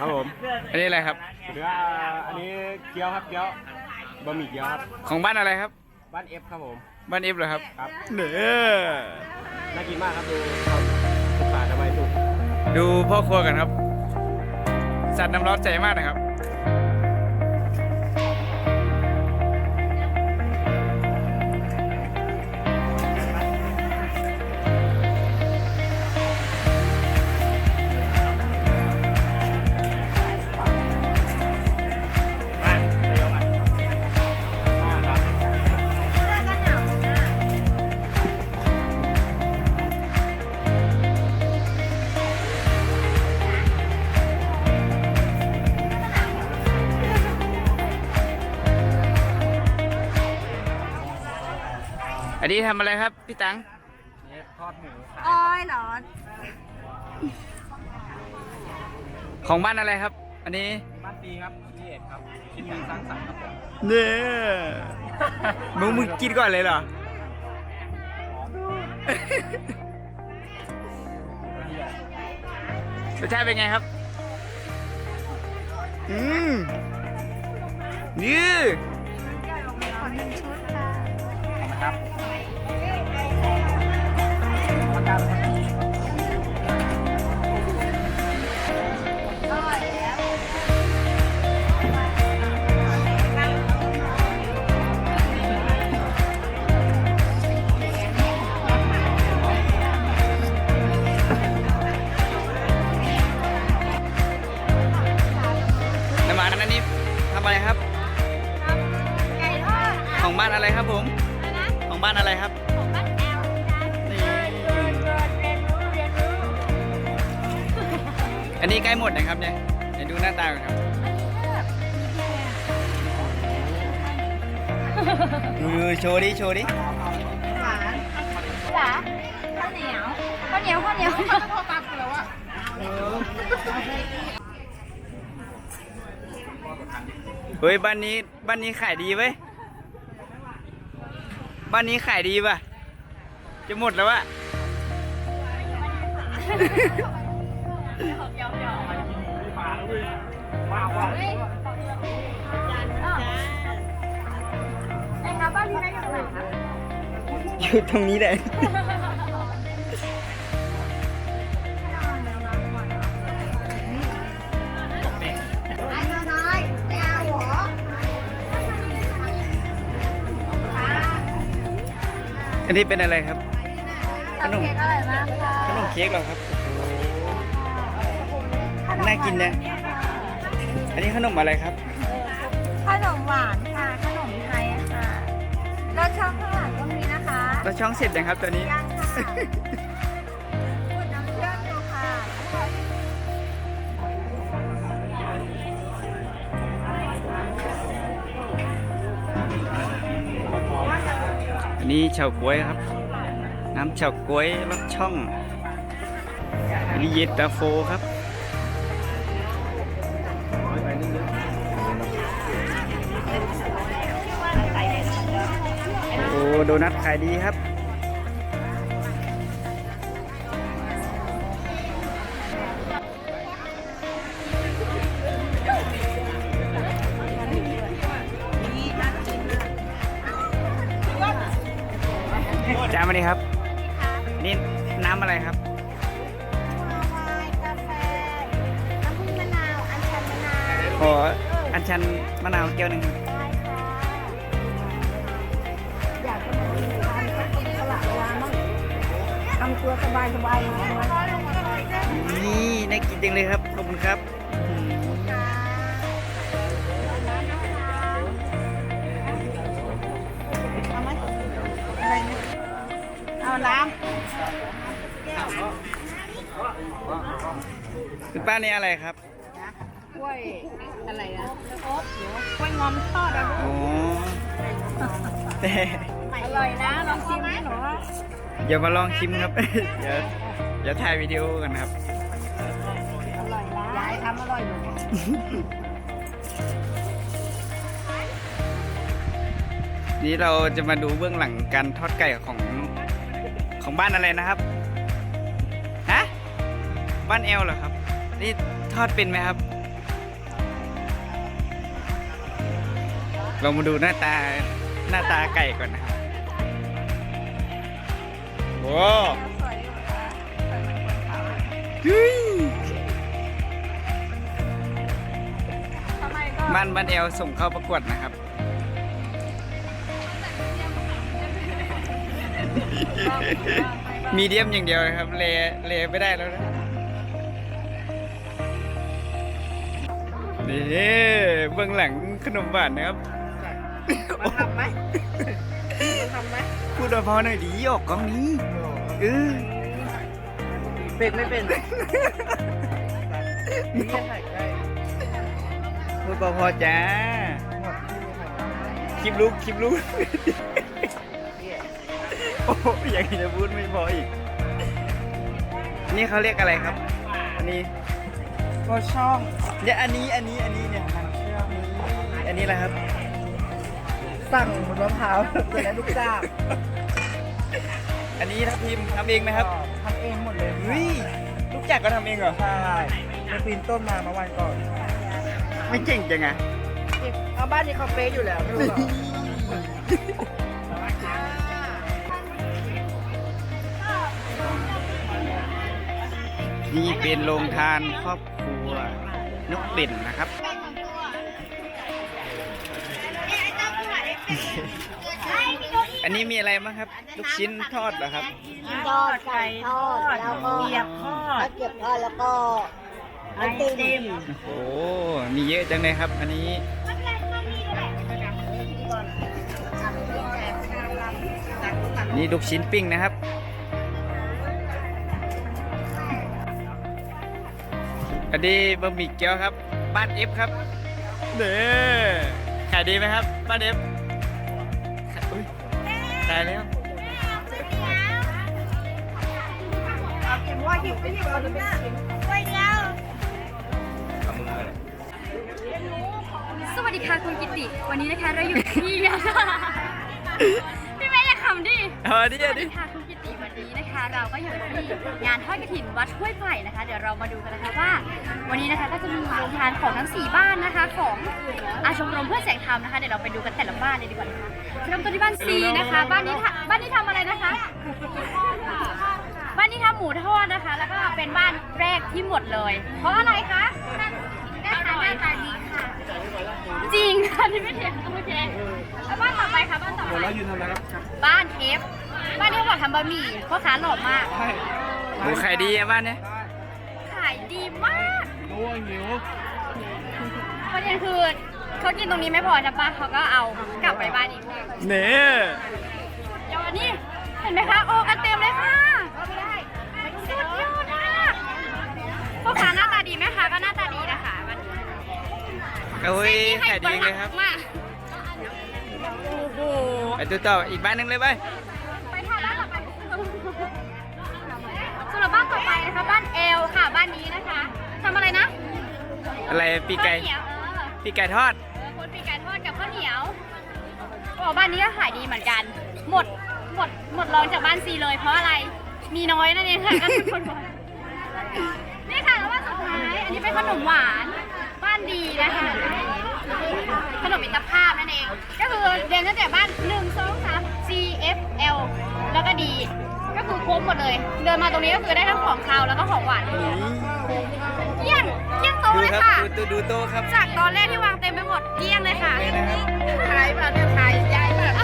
ครับผม อันนี้อะไรครับ เนื้ออันนี้เกี๊ยวครับเกี๊ยวบะหมี่เกี๊ยวครับของบ้านอะไรครับ บ้านเอฟครับผม บ้านเอฟเหรอครับ ครับเด้อน่ากินมากครับดูครับสุขาทำไมสุกดูพ่อครัวกันครับ สัตว์น้ำร้อนใจมากนะครับ อันนี้ทำอะไรครับ พี่ตังทอดหมูอ้อยเหรอ ของบ้านอะไรครับ อันนี้บ้านปีครับพี่เอกครับคิดถึงสร้างสรรค์ครับผมเนี่ยมึงมึงกินก่อนเลยเหรอ รสชาติเป็นไงครับ อืมนี่ขอหนึ่งชุดค่ะ ดนะครับเนี่ยเดี๋ยวดูหน้าตาก่อนครับดูโชว์ดิโชว์ดิหวานจ๋าข้าวเหนียวข้าวเหนียวข้าวเหนียวพ่อตัดแล้วอะเฮ้ยบ้านนี้บ้านนี้ขายดีเว้ยบ้านนี้ขายดีป่ะ จะหมดแล้วอะไอ้ครับบ้านพี่นัทอยู่ไหนคะอยู่ตรงนี้เลยไอ้น้อยไม่เอาหรออันนี้เป็นอะไรครับทำเค้กอร่อยมากค่ะขนมเค้กเหรอครับ น่ากินนะ อันนี้ขนมอะไรครับ ขนมหวานค่ะ ขนมไทยค่ะรสช่องข้างหลังก็มีนะคะเราช่องเสร็จยังครับตัวนี้ ยังค่ะพูดน้ำเชื่อมดูค่ะอันนี้เฉาก๊วยครับ น้ำเฉาก๊วยรสช่อง อันนี้เย็นตาโฟครับ โอ้โดนัทขายดีครับจานมาดีครับ นี่น้ำอะไรครับวายกาแฟน้ำผึ้งมะนาวอัญชันมะนาวขออัญชันมะนาวแก้วหนึ่งครับ ตัวสบายสบายนี่น่ากินจังเลยครับ ขอบคุณครับเอาไหมอะไรนะเอาน้คุณป้านี่อะไรครับกล้วยอะไรนะอบเดี๋ยวกล้วยงอมทอดอะอ๋อแต่อร่อยนะ ลองชิมไหมหนู อย่ามาลองชิมครับ เดี๋ยวเดี๋ยวถ่ายวิดีโอกันครับ อร่อยนะยายทำอร่อยอยู่นี่เราจะมาดูเบื้องหลังการทอดไก่ของของบ้านอะไรนะครับ ฮะ บ้านแอลเหรอครับ นี่ทอดเป็นไหมครับ เรามาดูหน้าตาหน้าตาไก่ก่อนนะครับ โว้สวยอยู่ค่ะสวยเหมือนคนเขาอะเฮ้ยทำไมก็มันบันเอลส่งเข้าประกวดนะครับ มีเดียมอย่างเดียวนะครับ เลเลไม่ได้แล้วนะนี่เบื้องหลังขนมหวานนะครับ มาทำไหมมา ทำไหมพูดพอหน่อยดีออกกล้องนี้เออเป็นไม่เป็นนี่จะถ่ายใกล้พูดพอๆจ้าคลิปลุกคลิปลุกโอ้โหอย่างนี้จะพูดไม่พออีก นี่เขาเรียกอะไรครับ อันนี้ก็ช่องเนี่ยอันนี้อันนี้อันนี้เนี่ยทางเชื่อมอันนี้แหละครับ สั่งบนมะพร้าวเป็นแล้วลูกจ้างอันนี้ทัพทีมทำเองไหมครับทำเองหมดเลยเฮ้ยลูกจักรก็ทำเองเหรอใช่ไปปีนต้นมาเมื่อวันก่อน ไม่เก่งจังอะเอาบ้านนี้เขาเป๊ะอยู่แล้วไม่รู้หรอนี่เป็นโรงทานครอบครัวนกเป็ดนะครับ อันนี้มีอะไรบ้างครับ ลูกชิ้นทอดเหรอครับ ทอดไก่ทอดแล้วก็เกียบทอดข้าวเกรียบทอดแล้วก็ไอติมโอ้โห มีเยอะจังเลยครับ อันนี้ นี่ลูกชิ้นปิ้งนะครับอันนี้บะหมี่เกี๊ยวครับ บ้านเอฟครับเด้อขายดีไหมครับ บ้านเอฟอุ๊ย ตายแล้ว สวัสดีค่ะคุณกิติ วันนี้นะคะเราอยู่ที่ พี่แม่อย่าขำดิ เอาดิสเอาวัสดิ ดีค่ะ เราก็อยู่ที่งานทอดกระถินวัดห้วยไผ่นะคะ เดี๋ยวเรามาดูกันนะคะว่า วันนี้นะคะก็จะมีโรงทานของทั้ง 4 บ้านนะคะ ของอาชมรมเพื่อแสงธรรมนะคะ เดี๋ยวเราไปดูกันแต่ละบ้านเลยดีกว่านะคะเริ่มต้นที่บ้านซีนะคะ บ้านนี้ทำบ้านนี้ทำอะไรนะคะ บ้านนี้ทำหมูทอดนะคะ แล้วก็เป็นบ้านแรกที่หมดเลย เพราะอะไรคะหน้าตาหน้าตาดีค่ะ จริงค่ะที่ไม่เถียงโอเคแล้วบ้านต่อไปค่ะบ้านต่อไป แล้วยืนทำอะไรครับ บ้านเทป บ้านนี้เขาบอกทำบะหมี่พ่อค้าหล่อมากหมูขายดีอะบ้านเนี้ยขายดีมากรู้ว่าหิวประเด็นคือเขากินตรงนี้ไม่พอใช่ปะเขาก็เอากลับไปบ้านอีกเนี่ยเดี๋ยวอันนี้เห็นไหมคะโอ้กันเต็มเลยค่ะสุดยอดมากพ่อค้าหน้าตาดีแม่ค้าก็หน้าตาดีนะคะวันนี้โอ้ยขายดีเลยครับ มากโอ้โห ไปตัวต่ออีกบ้านหนึ่งเลยไป หรับบ้านต่อไปนะคะ บ้านเอลค่ะ บ้านนี้นะคะทำอะไรนะอะไรปีกไก่ข้าวเหนียวเออปีกไก่ทอด เออคนปีกไก่ทอดกับข้าวเหนียวบอกบ้านนี้ก็ขายดีเหมือนกัน หมด หมด หมดรองจากบ้านซีเลย เพราะอะไร มีน้อยนั่นเองค่ะก็ทุกคนบอกนี่ค่ะแล้วบ้านสุดท้าย อันนี้เป็นขนมหวาน บ้านดีนะคะ ขนมมิตรภาพนั่นเอง ก็คือเรียนตั้งแต่บ้าน1 2 3 C F รบหมดเลย เดินมาตรงนี้ก็คือได้ทั้งของคาวแล้วก็ของหวานเกลี้ยงเกลี้ยงโตเลยค่ะ ดูดูโตครับจากตอนแรกที่วางเต็มไปหมดเกลี้ยงเลยค่ะ ขายแบบเนี่ยขายใหญ่แบบ